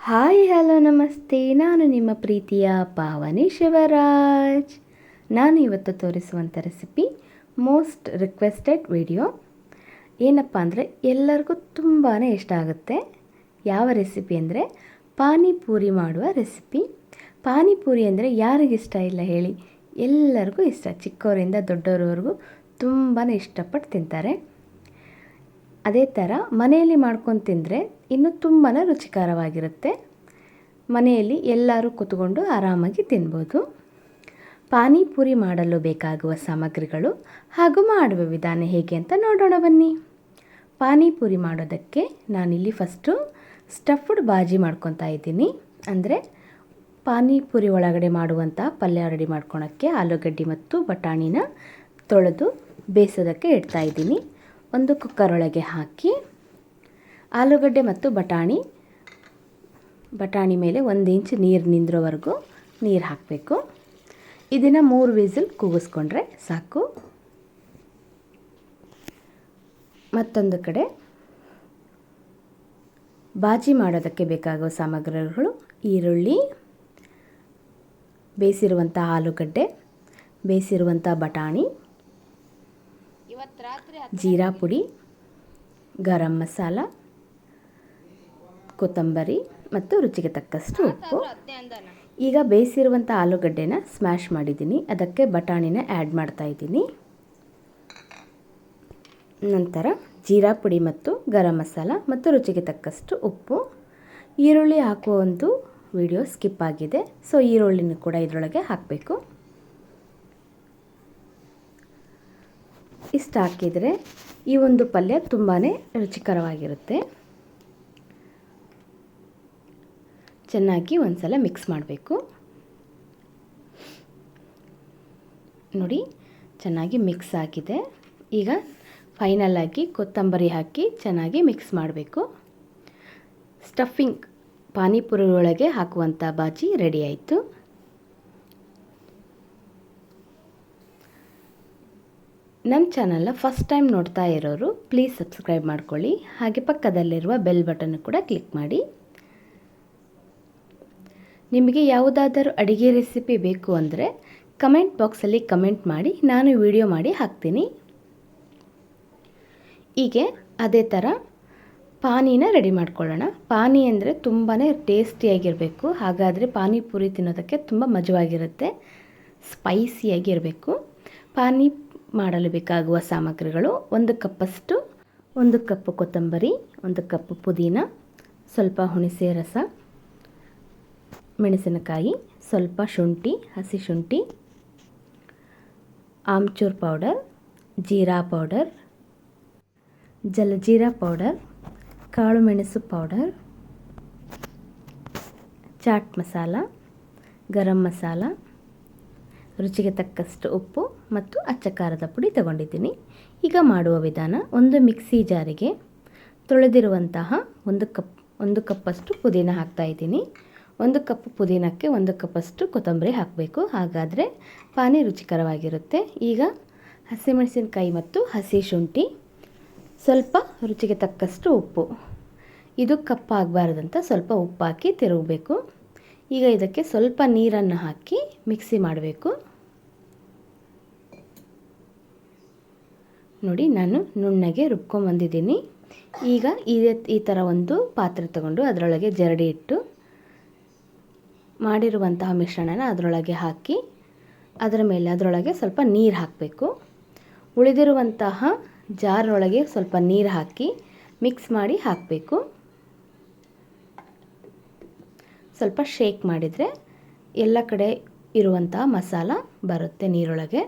Hi, hello, ನಮಸ್ತೆ. ನಾನು ನಿಮ್ಮ ಪ್ರೀತಿಯ ಪಾವನಿ ಶಿವರಾಜ್. ನಾನು ಇವತ್ತು ತೋರಿಸುವಂಥ ರೆಸಿಪಿ ಮೋಸ್ಟ್ ರಿಕ್ವೆಸ್ಟೆಡ್ ವಿಡಿಯೋ ಏನಪ್ಪ ಅಂದರೆ ಎಲ್ಲರಿಗೂ ತುಂಬಾ ಇಷ್ಟ ಆಗುತ್ತೆ. ಯಾವ ರೆಸಿಪಿ ಅಂದರೆ ಪಾನಿಪೂರಿ ಮಾಡುವ ರೆಸಿಪಿ ಪಾನಿಪೂರಿ ಅಂದರೆ ಯಾರಿಗಿಷ್ಟ ಇಲ್ಲ ಹೇಳಿ. ಎಲ್ಲರಿಗೂ ಇಷ್ಟ. ಚಿಕ್ಕವರಿಂದ ದೊಡ್ಡವರವರೆಗೂ ತುಂಬಾ ಇಷ್ಟಪಟ್ಟು ತಿಂತಾರೆ. ಅದೇ ಥರ ಮನೆಯಲ್ಲಿ ಮಾಡ್ಕೊಂಡು ತಿಂದರೆ ಇನ್ನೂ ತುಂಬಾ ರುಚಿಕರವಾಗಿರುತ್ತೆ. ಮನೆಯಲ್ಲಿ ಎಲ್ಲರೂ ಕೂತ್ಕೊಂಡು ಆರಾಮಾಗಿ ತಿನ್ಬೋದು. ಪಾನಿಪುರಿ ಮಾಡಲು ಬೇಕಾಗುವ ಸಾಮಗ್ರಿಗಳು ಹಾಗೂ ಮಾಡುವ ವಿಧಾನ ಹೇಗೆ ಅಂತ ನೋಡೋಣ ಬನ್ನಿ. ಪಾನಿಪುರಿ ಮಾಡೋದಕ್ಕೆ ನಾನಿಲ್ಲಿ ಫಸ್ಟು ಸ್ಟಫ್ಡ್ ಬಾಜಿ ಮಾಡ್ಕೊತಾ ಇದ್ದೀನಿ. ಅಂದರೆ ಪಾನಿಪುರಿ ಒಳಗಡೆ ಮಾಡುವಂಥ ಪಲ್ಯ ರೆಡಿ ಮಾಡ್ಕೊಳಕ್ಕೆ ಆಲೂಗಡ್ಡೆ ಮತ್ತು ಬಟಾಣಿನ ತೊಳೆದು ಬೇಯಿಸೋದಕ್ಕೆ ಇಡ್ತಾ ಇದ್ದೀನಿ. ಒಂದು ಕುಕ್ಕರೊಳಗೆ ಹಾಕಿ ಆಲೂಗಡ್ಡೆ ಮತ್ತು ಬಟಾಣಿ. ಬಟಾಣಿ ಮೇಲೆ ಒಂದು ಇಂಚು ನೀರು ನಿಂದ್ರೋವರೆಗೂ ನೀರು ಹಾಕಬೇಕು. ಇದನ್ನು ಮೂರು ವಿಸಿಲ್ ಕೂಗಿಸ್ಕೊಂಡ್ರೆ ಸಾಕು. ಮತ್ತೊಂದು ಕಡೆ ಬಾಜಿ ಮಾಡೋದಕ್ಕೆ ಬೇಕಾಗುವ ಸಾಮಗ್ರಿಗಳು ಈರುಳ್ಳಿ ಬೇಯಿಸಿರುವಂಥ ಆಲೂಗಡ್ಡೆ ಬೇಯಿಸಿರುವಂಥ ಬಟಾಣಿ ಜೀರಾ ಪುಡಿ, ಗರಂ ಮಸಾಲ, ಕೊತ್ತಂಬರಿ ಮತ್ತು ರುಚಿಗೆ ತಕ್ಕಷ್ಟು ಉಪ್ಪು. ಈಗ ಬೇಯಿಸಿರುವಂಥ ಆಲೂಗಡ್ಡೆನ ಸ್ಮ್ಯಾಶ್ ಮಾಡಿದ್ದೀನಿ. ಅದಕ್ಕೆ ಬಟಾಣಿನ ಆ್ಯಡ್ ಮಾಡ್ತಾ ಇದ್ದೀನಿ. ನಂತರ ಜೀರಾ ಪುಡಿ ಮತ್ತು ಗರಂ ಮಸಾಲ ಮತ್ತು ರುಚಿಗೆ ತಕ್ಕಷ್ಟು ಉಪ್ಪು. ಈರುಳ್ಳಿ ಹಾಕುವ ಒಂದು ವಿಡಿಯೋ ಸ್ಕಿಪ್ ಆಗಿದೆ. ಸೊ ಈರುಳ್ಳಿನೂ ಕೂಡ ಇದರೊಳಗೆ ಹಾಕಬೇಕು. ಇಷ್ಟು ಹಾಕಿದರೆ ಈ ಒಂದು ಪಲ್ಯ ತುಂಬಾ ರುಚಿಕರವಾಗಿರುತ್ತೆ. ಚೆನ್ನಾಗಿ ಒಂದ್ಸಲ ಮಿಕ್ಸ್ ಮಾಡಬೇಕು. ನೋಡಿ, ಚೆನ್ನಾಗಿ ಮಿಕ್ಸ್ ಆಗಿದೆ. ಈಗ ಫೈನಲ್ ಆಗಿ ಕೊತ್ತಂಬರಿ ಹಾಕಿ ಚೆನ್ನಾಗಿ ಮಿಕ್ಸ್ ಮಾಡಬೇಕು. ಸ್ಟಫಿಂಗ್ ಪಾನಿಪುರಿ ಒಳಗೆ ಹಾಕುವಂಥ ಬಾಜಿ ರೆಡಿ ಆಯಿತು. ನಮ್ಮ ಚಾನಲ್ನ ಫಸ್ಟ್ ಟೈಮ್ ನೋಡ್ತಾ ಇರೋರು ಪ್ಲೀಸ್ ಸಬ್ಸ್ಕ್ರೈಬ್ ಮಾಡ್ಕೊಳ್ಳಿ. ಹಾಗೆ ಪಕ್ಕದಲ್ಲಿರುವ ಬೆಲ್ ಬಟನ್ ಕೂಡ ಕ್ಲಿಕ್ ಮಾಡಿ. ನಿಮಗೆ ಯಾವುದಾದರೂ ಅಡುಗೆ ರೆಸಿಪಿ ಬೇಕು ಅಂದರೆ ಕಮೆಂಟ್ ಬಾಕ್ಸಲ್ಲಿ ಕಮೆಂಟ್ ಮಾಡಿ, ನಾನು ವಿಡಿಯೋ ಮಾಡಿ ಹಾಕ್ತೀನಿ. ಹೀಗೆ ಅದೇ ಥರ ಪಾನಿನ ರೆಡಿ ಮಾಡ್ಕೊಳ್ಳೋಣ. ಪಾನಿ ಅಂದರೆ ತುಂಬಾ ಟೇಸ್ಟಿಯಾಗಿರಬೇಕು ಹಾಗಾದರೆ ಪಾನಿಪುರಿ ತಿನ್ನೋದಕ್ಕೆ ತುಂಬ ಮಜವಾಗಿರುತ್ತೆ. ಸ್ಪೈಸಿಯಾಗಿರಬೇಕು ಪಾನಿ ಮಾಡಲು ಬೇಕಾಗುವ ಸಾಮಗ್ರಿಗಳು ಒಂದು ಕಪ್ಪಷ್ಟು, ಒಂದು ಕಪ್ ಕೊತ್ತಂಬರಿ, ಒಂದು ಕಪ್ ಪುದೀನ, ಸ್ವಲ್ಪ ಹುಣಸೆ ರಸ, ಮೆಣಸಿನಕಾಯಿ, ಸ್ವಲ್ಪ ಶುಂಠಿ, ಹಸಿ ಶುಂಠಿ, amchur powder, jeera powder, jaljeera powder, ಕಾಳು ಮೆಣಸು ಪೌಡರ್, ಚಾಟ್ ಮಸಾಲ, ಗರಂ ಮಸಾಲ ರುಚಿಗೆ ತಕ್ಕಷ್ಟು ಉಪ್ಪು ಮತ್ತು ಅಚ್ಚ ಖಾರದ ಪುಡಿ ತಗೊಂಡಿದ್ದೀನಿ. ಈಗ ಮಾಡುವ ವಿಧಾನ ಒಂದು ಮಿಕ್ಸಿ ಜಾರಿಗೆ ತೊಳೆದಿರುವಂತಹ ಒಂದು ಕಪ್, ಒಂದು ಕಪ್ಪಷ್ಟು ಪುದೀನ ಹಾಕ್ತಾಯಿದ್ದೀನಿ ಒಂದು ಕಪ್ ಪುದೀನಕ್ಕೆ ಒಂದು ಕಪ್ಪಷ್ಟು ಕೊತ್ತಂಬರಿ ಹಾಕಬೇಕು. ಹಾಗಾದರೆ ಪಾನಿ ರುಚಿಕರವಾಗಿರುತ್ತೆ. ಈಗ ಹಸಿಮೆಣಸಿನಕಾಯಿ ಮತ್ತು ಹಸಿ ಶುಂಠಿ, ಸ್ವಲ್ಪ ರುಚಿಗೆ ತಕ್ಕಷ್ಟು ಉಪ್ಪು. ಇದು ಕಪ್ಪಾಗಬಾರ್ದಂತ ಸ್ವಲ್ಪ ಉಪ್ಪು ಹಾಕಿ ತಿರುಗಬೇಕು. ಈಗ ಇದಕ್ಕೆ ಸ್ವಲ್ಪ ನೀರನ್ನು ಹಾಕಿ ಮಿಕ್ಸಿ ಮಾಡಬೇಕು. ನೋಡಿ ನಾನು ನುಣ್ಣಗೆ ರುಬ್ಕೊಂಬಂದಿದ್ದೀನಿ ಈಗ ಇದೇ, ಈ ಥರ ಒಂದು ಪಾತ್ರೆ ತಗೊಂಡು ಅದರೊಳಗೆ ಜರಡಿ ಇಟ್ಟು ಮಾಡಿರುವಂತಹ ಮಿಶ್ರಣನ ಅದರೊಳಗೆ ಹಾಕಿ ಅದರ ಮೇಲೆ ಅದರೊಳಗೆ ಸ್ವಲ್ಪ ನೀರು ಹಾಕಬೇಕು. ಉಳಿದಿರುವಂತಹ ಜಾರೊಳಗೆ ಸ್ವಲ್ಪ ನೀರು ಹಾಕಿ ಮಿಕ್ಸ್ ಮಾಡಿ ಹಾಕಬೇಕು. ಸ್ವಲ್ಪ ಶೇಕ್ ಮಾಡಿದರೆ ಎಲ್ಲ ಕಡೆ ಇರುವಂತಹ ಮಸಾಲ ಬರುತ್ತೆ ನೀರೊಳಗೆ.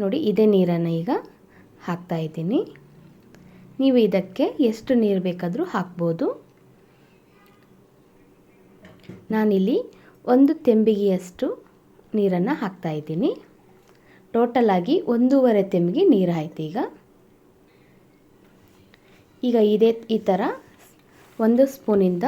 ನೋಡಿ, ಇದೇ ನೀರನ್ನು ಈಗ ಹಾಕ್ತಾ ಇದ್ದೀನಿ. ನೀವು ಇದಕ್ಕೆ ಎಷ್ಟು ನೀರು ಬೇಕಾದರೂ ಹಾಕ್ಬೋದು. ನಾನಿಲ್ಲಿ ಒಂದು ತೆಂಬಿಗೆಯಷ್ಟು ನೀರನ್ನು ಹಾಕ್ತಾ ಇದ್ದೀನಿ. ಟೋಟಲಾಗಿ ಒಂದೂವರೆ ತೆಂಬಿಗೆ ನೀರು ಆಯ್ತು ಈಗ. ಈಗ ಇದೇ, ಈ ಥರ ಒಂದು ಸ್ಪೂನಿಂದ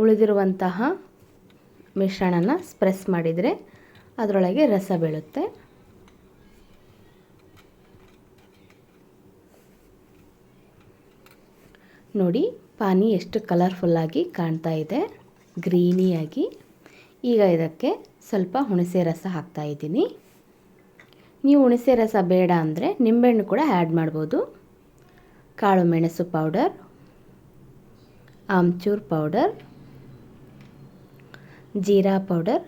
ಉಳಿದಿರುವಂತಹ ಮಿಶ್ರಣನ ಸ್ಪ್ರೆಸ್ ಮಾಡಿದರೆ ಅದರೊಳಗೆ ರಸ ಬೀಳುತ್ತೆ. ನೋಡಿ, ಪಾನಿ ಎಷ್ಟು ಕಲರ್ಫುಲ್ಲಾಗಿ ಕಾಣ್ತಾ ಇದೆ. ಗ್ರೀನಿಯಾಗಿ ಈಗ ಇದಕ್ಕೆ ಸ್ವಲ್ಪ ಹುಣಸೆ ರಸ ಹಾಕ್ತಾ ಇದ್ದೀನಿ. ನೀವು ಹುಣಸೆ ರಸ ಬೇಡ ಅಂದರೆ ನಿಂಬೆಹಣ್ಣು ಕೂಡ ಆ್ಯಡ್ ಮಾಡ್ಬೋದು. ಕಾಳು ಮೆಣಸು powder amchur powder jeera powder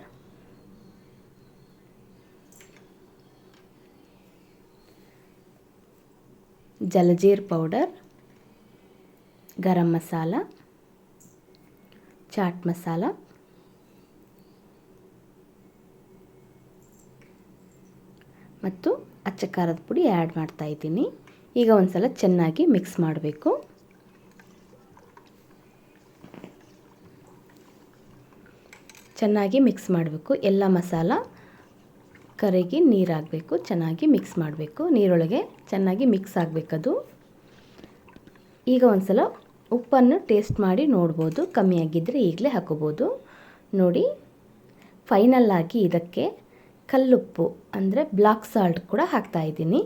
jaljeera powder garam masala, chaat masala, ಮತ್ತು ಅಚ್ಚ ಖಾರದ ಪುಡಿ ಆ್ಯಡ್ ಮಾಡ್ತಾ ಇದ್ದೀನಿ. ಈಗ ಒಂದು ಸಲ ಚೆನ್ನಾಗಿ ಮಿಕ್ಸ್ ಮಾಡಬೇಕು. ಚೆನ್ನಾಗಿ ಮಿಕ್ಸ್ ಮಾಡಬೇಕು. ಎಲ್ಲ ಮಸಾಲ ಕರಗಿ ನೀರಾಗಬೇಕು, ಚೆನ್ನಾಗಿ ಮಿಕ್ಸ್ ಮಾಡಬೇಕು. ನೀರೊಳಗೆ ಚೆನ್ನಾಗಿ ಮಿಕ್ಸ್ ಆಗಬೇಕದು. ಈಗ ಒಂದು ಸಲ ಉಪ್ಪನ್ನು ಟೇಸ್ಟ್ ಮಾಡಿ ನೋಡ್ಬೋದು. ಕಮ್ಮಿ ಆಗಿದ್ದರೆ ಈಗಲೇ ಹಾಕೋಬೋದು. ನೋಡಿ ಫೈನಲ್ ಆಗಿ ಇದಕ್ಕೆ ಕಲ್ಲುಪ್ಪು, ಅಂದರೆ ಬ್ಲಾಕ್ ಸಾಲ್ಟ್ ಕೂಡ ಹಾಕ್ತಾ ಇದ್ದೀನಿ.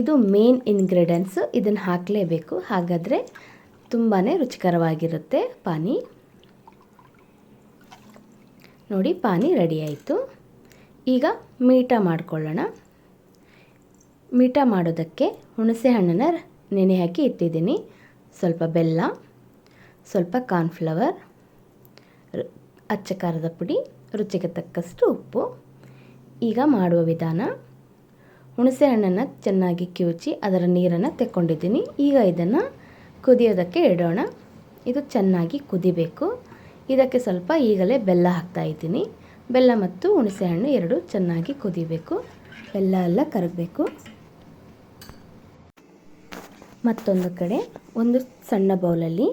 ಇದು ಮೇನ್ ಇಂಗ್ರೀಡಿಯೆಂಟ್ಸು ಇದನ್ನು ಹಾಕಲೇಬೇಕು. ಹಾಗಾದರೆ ತುಂಬಾ ರುಚಿಕರವಾಗಿರುತ್ತೆ ಪಾನಿ. ನೋಡಿ, ಪಾನಿ ರೆಡಿ ಆಯಿತು. ಈಗ ಮೀಟ ಮಾಡಿಕೊಳ್ಳೋಣ. ಮೀಟ ಮಾಡೋದಕ್ಕೆ ಹುಣಸೆ ಹಣ್ಣನ್ನು ನೆನೆ ಹಾಕಿ ಇಟ್ಟಿದ್ದೀನಿ. ಸ್ವಲ್ಪ ಬೆಲ್ಲ, ಸ್ವಲ್ಪ ಕಾರ್ನ್ಫ್ಲವರ್ ಅಚ್ಚ ಖಾರದ ಪುಡಿ, ರುಚಿಗೆ ತಕ್ಕಷ್ಟು ಉಪ್ಪು. ಈಗ ಮಾಡುವ ವಿಧಾನ, ಹುಣಸೆ ಹಣ್ಣನ್ನು ಚೆನ್ನಾಗಿ ಕಿವುಚಿ ಅದರ ನೀರನ್ನು ತೆಕ್ಕೊಂಡಿದ್ದೀನಿ. ಈಗ ಇದನ್ನು ಕುದಿಯೋದಕ್ಕೆ ಇಡೋಣ. ಇದು ಚೆನ್ನಾಗಿ ಕುದಿಬೇಕು. ಇದಕ್ಕೆ ಸ್ವಲ್ಪ ಈಗಲೇ ಬೆಲ್ಲ ಹಾಕ್ತಾ ಇದ್ದೀನಿ. ಬೆಲ್ಲ ಮತ್ತು ಹುಣಸೆಹಣ್ಣು ಎರಡು ಚೆನ್ನಾಗಿ ಕುದಿಬೇಕು. ಬೆಲ್ಲ ಎಲ್ಲ ಕರಗಬೇಕು. ಮತ್ತೊಂದು ಕಡೆ, ಒಂದು ಸಣ್ಣ ಬೌಲಲ್ಲಿ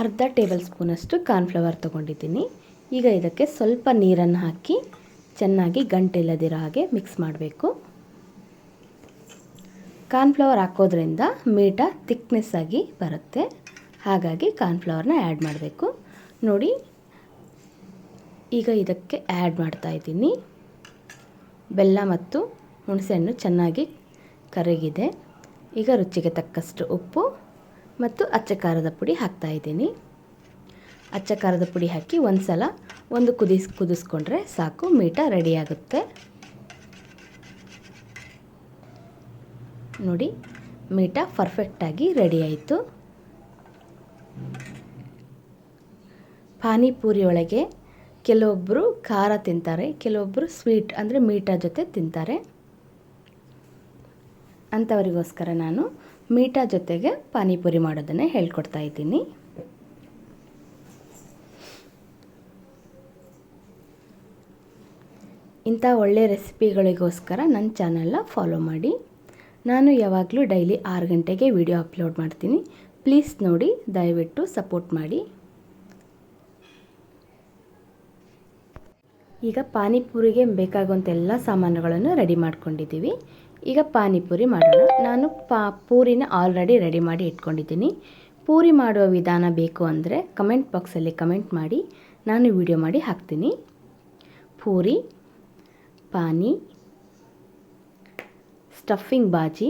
ಅರ್ಧ ಟೇಬಲ್ ಸ್ಪೂನಷ್ಟು ಕಾರ್ನ್ಫ್ಲವರ್ ತೊಗೊಂಡಿದ್ದೀನಿ. ಈಗ ಇದಕ್ಕೆ ಸ್ವಲ್ಪ ನೀರನ್ನು ಹಾಕಿ ಚೆನ್ನಾಗಿ ಗಂಟಿಲ್ಲದಿರೋ ಹಾಗೆ ಮಿಕ್ಸ್ ಮಾಡಬೇಕು. ಕಾರ್ನ್ಫ್ಲವರ್ ಹಾಕೋದ್ರಿಂದ ಮೀಟ ಥಿಕ್ನೆಸ್ ಆಗಿ ಬರುತ್ತೆ. ಹಾಗಾಗಿ ಕಾರ್ನ್ಫ್ಲವರ್ನ ಆ್ಯಡ್ ಮಾಡಬೇಕು. ನೋಡಿ, ಈಗ ಇದಕ್ಕೆ ಆ್ಯಡ್ ಮಾಡ್ತಾ ಇದ್ದೀನಿ. ಬೆಲ್ಲ ಮತ್ತು ಹುಣಸೆಹಣ್ಣು ಚೆನ್ನಾಗಿ ಕರಗಿದೆ. ಈಗ ರುಚಿಗೆ ತಕ್ಕಷ್ಟು ಉಪ್ಪು ಮತ್ತು ಅಚ್ಚ ಖಾರದ ಪುಡಿ ಹಾಕ್ತಾ ಇದ್ದೀನಿ. ಅಚ್ಚ ಖಾರದ ಪುಡಿ ಹಾಕಿ ಒಂದು ಸಲ ಒಂದು ಕುದಿಸ್ ಕುದಿಸ್ಕೊಂಡ್ರೆ ಸಾಕು, ಮೀಟ ರೆಡಿಯಾಗುತ್ತೆ ನೋಡಿ, ಮೀಟ ಪರ್ಫೆಕ್ಟಾಗಿ ರೆಡಿ ಆಯಿತು. ಪಾನಿಪೂರಿ ಒಳಗೆ ಕೆಲವೊಬ್ಬರು ಖಾರ ತಿಂತಾರೆ ಕೆಲವೊಬ್ಬರು ಸ್ವೀಟ್ ಅಂದರೆ ಮೀಟ ಜೊತೆ ತಿಂತಾರೆ. ಅಂಥವರಿಗೋಸ್ಕರ ನಾನು ಮೀಠಾ ಜೊತೆಗೆ ಪಾನಿಪುರಿ ಮಾಡೋದನ್ನೇ ಹೇಳ್ಕೊಡ್ತಾ ಇದ್ದೀನಿ. ಇಂಥ ಒಳ್ಳೆ ರೆಸಿಪಿಗಳಿಗೋಸ್ಕರ ನನ್ನ ಚಾನಲ್ನ ಫಾಲೋ ಮಾಡಿ. ನಾನು ಯಾವಾಗಲೂ ಡೈಲಿ ಆರು ಗಂಟೆಗೆ ವಿಡಿಯೋ ಅಪ್ಲೋಡ್ ಮಾಡ್ತೀನಿ. ಪ್ಲೀಸ್ ನೋಡಿ, ದಯವಿಟ್ಟು ಸಪೋರ್ಟ್ ಮಾಡಿ. ಈಗ ಪಾನಿಪುರಿಗೆ ಬೇಕಾಗುವಂಥ ಎಲ್ಲ ಸಾಮಾನುಗಳನ್ನು ರೆಡಿ ಮಾಡ್ಕೊಂಡಿದ್ದೀವಿ. ಈಗ ಪಾನಿಪುರಿ ಮಾಡೋಣ. ನಾನು ಪಾ, ಪೂರಿನ ಆಲ್ರೆಡಿ ರೆಡಿ ಮಾಡಿ ಇಟ್ಕೊಂಡಿದ್ದೀನಿ. ಪೂರಿ ಮಾಡುವ ವಿಧಾನ ಬೇಕು ಅಂದರೆ ಕಮೆಂಟ್ ಬಾಕ್ಸಲ್ಲಿ ಕಮೆಂಟ್ ಮಾಡಿ. ನಾನು ವಿಡಿಯೋ ಮಾಡಿ ಹಾಕ್ತೀನಿ. ಪೂರಿ, ಪಾನಿ ಸ್ಟಫಿಂಗ್ ಬಾಜಿ,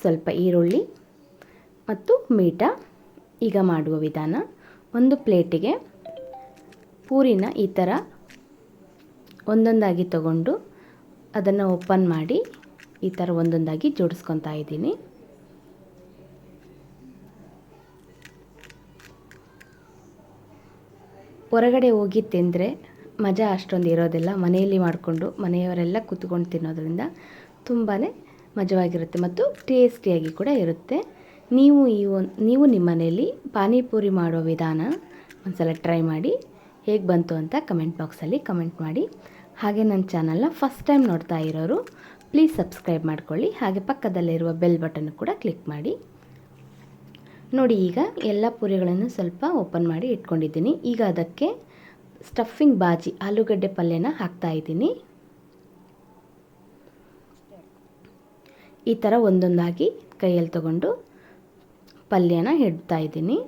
ಸ್ವಲ್ಪ ಈರುಳ್ಳಿ ಮತ್ತು ಮೀಟ. ಈಗ ಮಾಡುವ ವಿಧಾನ, ಒಂದು ಪ್ಲೇಟಿಗೆ ಪೂರಿನ ಈ ಥರ ಒಂದೊಂದಾಗಿ ತಗೊಂಡು ಅದನ್ನು ಓಪನ್ ಮಾಡಿ ಈ ಥರ ಒಂದೊಂದಾಗಿ ಜೋಡಿಸ್ಕೊತಾ ಇದ್ದೀನಿ. ಹೊರಗಡೆ ಹೋಗಿ ತಿಂದರೆ ಮಜಾ ಅಷ್ಟೊಂದು ಇರೋದಿಲ್ಲ. ಮನೆಯಲ್ಲಿ ಮಾಡಿಕೊಂಡು ಮನೆಯವರೆಲ್ಲ ಕೂತ್ಕೊಂಡು ತಿನ್ನೋದ್ರಿಂದ ತುಂಬಾ ಮಜವಾಗಿರುತ್ತೆ ಮತ್ತು ಟೇಸ್ಟಿಯಾಗಿ ಕೂಡ ಇರುತ್ತೆ. ನೀವು ಈ ಒಂದು ನೀವು ನಿಮ್ಮ ಮನೆಯಲ್ಲಿ ಪಾನಿಪುರಿ ಮಾಡೋ ವಿಧಾನ ಒಂದ್ಸಲ ಟ್ರೈ ಮಾಡಿ ಹೇಗೆ ಬಂತು ಅಂತ ಕಮೆಂಟ್ ಬಾಕ್ಸಲ್ಲಿ ಕಮೆಂಟ್ ಮಾಡಿ. ಹಾಗೆ ನನ್ನ ಚಾನಲ್ನ ಫಸ್ಟ್ ಟೈಮ್ ನೋಡ್ತಾ ಇರೋರು ಪ್ಲೀಸ್ ಸಬ್ಸ್ಕ್ರೈಬ್ ಮಾಡ್ಕೊಳ್ಳಿ. ಹಾಗೆ ಪಕ್ಕದಲ್ಲಿರುವ ಬೆಲ್ ಬಟನ್ ಕೂಡ ಕ್ಲಿಕ್ ಮಾಡಿ. ನೋಡಿ, ಈಗ ಎಲ್ಲ ಪೂರಿಗಳನ್ನು ಸ್ವಲ್ಪ ಓಪನ್ ಮಾಡಿ ಇಟ್ಕೊಂಡಿದ್ದೀನಿ. ಈಗ ಅದಕ್ಕೆ ಸ್ಟಫಿಂಗ್ ಬಾಜಿ, ಆಲೂಗಡ್ಡೆ ಪಲ್ಯನ ಹಾಕ್ತಾ ಇದ್ದೀನಿ. ಈ ಥರ ಒಂದೊಂದಾಗಿ ಕೈಯಲ್ಲಿ ತಗೊಂಡು ಪಲ್ಯನ ಇಡ್ತಾ ಇದ್ದೀನಿ.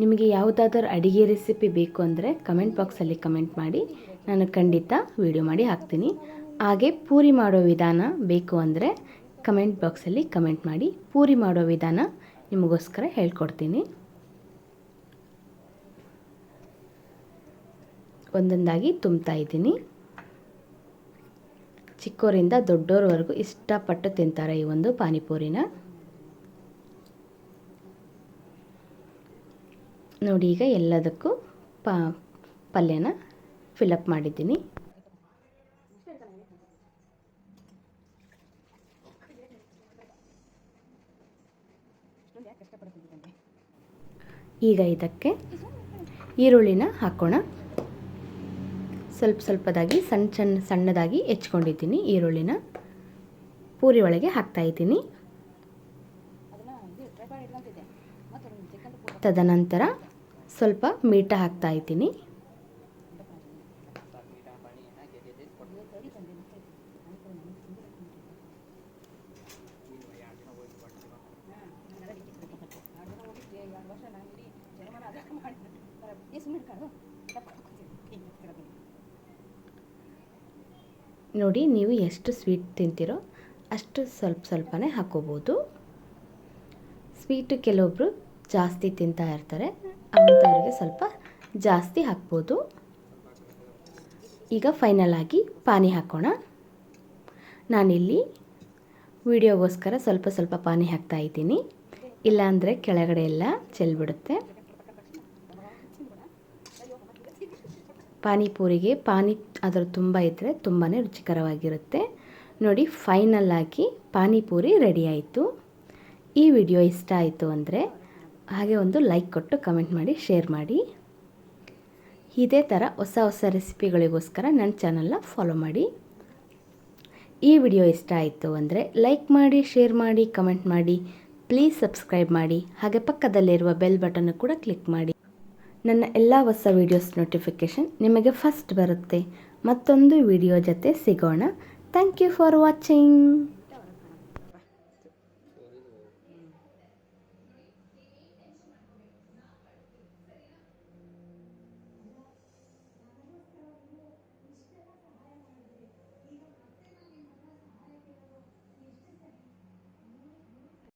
ನಿಮಗೆ ಯಾವುದಾದ್ರೂ ಅಡುಗೆ ರೆಸಿಪಿ ಬೇಕು ಅಂದರೆ ಕಮೆಂಟ್ ಬಾಕ್ಸಲ್ಲಿ ಕಮೆಂಟ್ ಮಾಡಿ. ನಾನು ಖಂಡಿತ ವಿಡಿಯೋ ಮಾಡಿ ಹಾಕ್ತೀನಿ. ಹಾಗೆ ಪೂರಿ ಮಾಡೋ ವಿಧಾನ ಬೇಕು ಅಂದರೆ ಕಮೆಂಟ್ ಬಾಕ್ಸಲ್ಲಿ ಕಮೆಂಟ್ ಮಾಡಿ. ಪೂರಿ ಮಾಡೋ ವಿಧಾನ ನಿಮಗೋಸ್ಕರ ಹೇಳ್ಕೊಡ್ತೀನಿ. ಒಂದೊಂದಾಗಿ ತುಂಬ್ತಾ ಇದ್ದೀನಿ. ಚಿಕ್ಕೋರಿಂದ ದೊಡ್ಡೋರವರೆಗೂ ಇಷ್ಟಪಟ್ಟು ತಿಂತಾರೆ ಈ ಒಂದು ಪಾನಿಪೂರಿನ. ನೋಡಿ ಈಗ ಎಲ್ಲದಕ್ಕೂ ಪಲ್ಯನ ಫಿಲಪ್ ಮಾಡಿದ್ದೀನಿ. ಈಗ ಇದಕ್ಕೆ ಈರುಳ್ಳಿನ ಹಾಕೋಣ. ಸ್ವಲ್ಪ ಸ್ವಲ್ಪದಾಗಿ ಸಣ್ಣ ಸಣ್ಣ ಸಣ್ಣದಾಗಿ ಹೆಚ್ಕೊಂಡಿದ್ದೀನಿ ಈರುಳ್ಳಿನ. ಪೂರಿ ಒಳಗೆ ಹಾಕ್ತಾ ಇದ್ದೀನಿ. ಅದನ್ನ ಇದು ಟ್ರೈಪಾಡ್ ಇಟ್ಕೊಂತಿದ್ದೆ ಮತ್ತೆ ತದನಂತರ ಸ್ವಲ್ಪ ಮೀಟ ಹಾಕ್ತಾ ಇದ್ದೀನಿ. ನೋಡಿ, ನೀವು ಎಷ್ಟು ಸ್ವೀಟ್ ತಿಂತೀರೋ ಅಷ್ಟು ಸ್ವಲ್ಪ ಸ್ವಲ್ಪನೇ ಹಾಕೋಬೋದು. ಸ್ವೀಟು ಕೆಲವೊಬ್ಬರು ಜಾಸ್ತಿ ತಿಂತಾ ಇರ್ತಾರೆ. ಅಂಥವ್ರಿಗೆ ಸ್ವಲ್ಪ ಜಾಸ್ತಿ ಹಾಕ್ಬೋದು. ಈಗ ಫೈನಲ್ ಆಗಿ ಪಾನಿ ಹಾಕೋಣ. ನಾನಿಲ್ಲಿ ವಿಡಿಯೋಗೋಸ್ಕರ ಸ್ವಲ್ಪ ಸ್ವಲ್ಪ ಪಾನಿ ಹಾಕ್ತಾ ಇದ್ದೀನಿ. ಇಲ್ಲಾಂದರೆ ಕೆಳಗಡೆ ಎಲ್ಲ ಚೆಲ್ಬಿಡುತ್ತೆ. ಪಾನಿಪೂರಿಗೆ ಪಾನಿ ಅದರ ತುಂಬ ಇದ್ದರೆ ತುಂಬಾ ರುಚಿಕರವಾಗಿರುತ್ತೆ. ನೋಡಿ ಫೈನಲ್ ಆಗಿ ಪಾನಿಪೂರಿ ರೆಡಿ ಆಯಿತು. ಈ ವಿಡಿಯೋ ಇಷ್ಟ ಆಯಿತು ಅಂದರೆ ಹಾಗೆ ಒಂದು ಲೈಕ್ ಕೊಟ್ಟು ಕಮೆಂಟ್ ಮಾಡಿ ಶೇರ್ ಮಾಡಿ. ಇದೇ ಥರ ಹೊಸ ಹೊಸ ರೆಸಿಪಿಗಳಿಗೋಸ್ಕರ ನನ್ನ ಚಾನಲ್ನ ಫಾಲೋ ಮಾಡಿ. ಈ ವಿಡಿಯೋ ಇಷ್ಟ ಆಯಿತು ಅಂದರೆ ಲೈಕ್ ಮಾಡಿ ಶೇರ್ ಮಾಡಿ ಕಮೆಂಟ್ ಮಾಡಿ. ಪ್ಲೀಸ್ ಸಬ್ಸ್ಕ್ರೈಬ್ ಮಾಡಿ. ಹಾಗೆ ಪಕ್ಕದಲ್ಲಿರುವ ಬೆಲ್ ಬಟನ್ ಕೂಡ ಕ್ಲಿಕ್ ಮಾಡಿ. ನನ್ನ ಎಲ್ಲ ಹೊಸ ವಿಡಿಯೋಸ್ ನೋಟಿಫಿಕೇಷನ್ ನಿಮಗೆ ಫಸ್ಟ್ ಬರುತ್ತೆ. ಮತ್ತೊಂದು ವಿಡಿಯೋ ಜೊತೆ ಸಿಗೋಣ. Thank you for watching